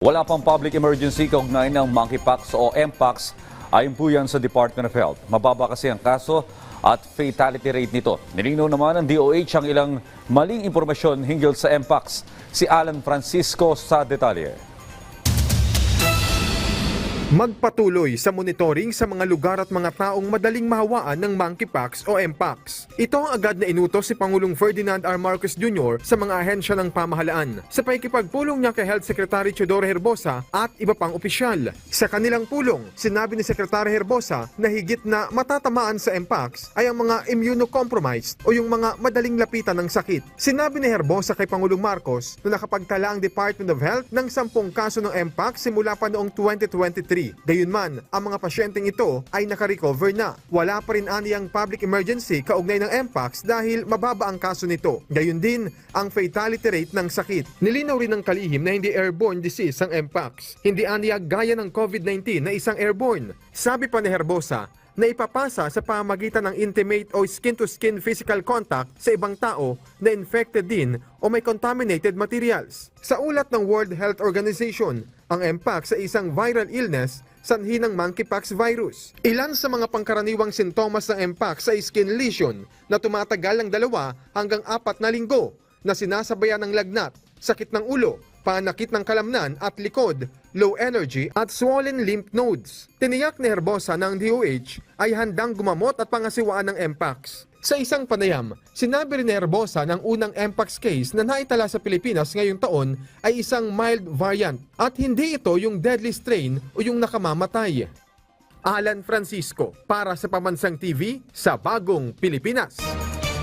Wala pang public emergency kaugnay ng monkeypox o mpox ayon po yan sa Department of Health. Mababa kasi ang kaso at fatality rate nito. Nilinaw naman ng DOH ang ilang maling impormasyon hinggil sa mpox. Si Alan Francisco sa detalye. Magpatuloy sa monitoring sa mga lugar at mga taong madaling mahawaan ng monkeypox o mpox. Ito ang agad na inutos si Pangulong Ferdinand R. Marcos Jr. sa mga ahensya ng pamahalaan sa paikipagpulong niya kay Health Secretary Teodoro Herbosa at iba pang opisyal. Sa kanilang pulong, sinabi ni Secretary Herbosa na higit na matatamaan sa mpox ay ang mga immunocompromised o yung mga madaling lapitan ng sakit. Sinabi ni Herbosa kay Pangulong Marcos na nakapagtala ang Department of Health ng 10 kaso ng mpox simula pa noong 2023. Gayunman, ang mga pasyenteng ito ay nakarecover na. Wala pa rin aniyang public emergency kaugnay ng mpox dahil mababa ang kaso nito. Gayun din ang fatality rate ng sakit. Nilinaw rin ng kalihim na hindi airborne disease ang mpox. Hindi aniya gaya ng COVID-19 na isang airborne. Sabi pa ni Herbosa, na ipapasa sa pamagitan ng intimate o skin-to-skin physical contact sa ibang tao na infected din o may contaminated materials. Sa ulat ng World Health Organization, ang mpox ay isang viral illness sanhi ng monkeypox virus. Ilan sa mga pangkaraniwang sintomas ng mpox ay skin lesion na tumatagal ng dalawa hanggang apat na linggo na sinasabayan ng lagnat, sakit ng ulo, panakit ng kalamnan at likod, low energy at swollen lymph nodes. Tiniyak ni Herbosa ng DOH ay handang gumamot at pangasiwaan ng mpox. Sa isang panayam, sinabi rin ni Herbosa ng unang mpox case na naitala sa Pilipinas ngayong taon ay isang mild variant at hindi ito yung deadly strain o yung nakamamatay. Alan Francisco para sa Pamansang TV sa Bagong Pilipinas.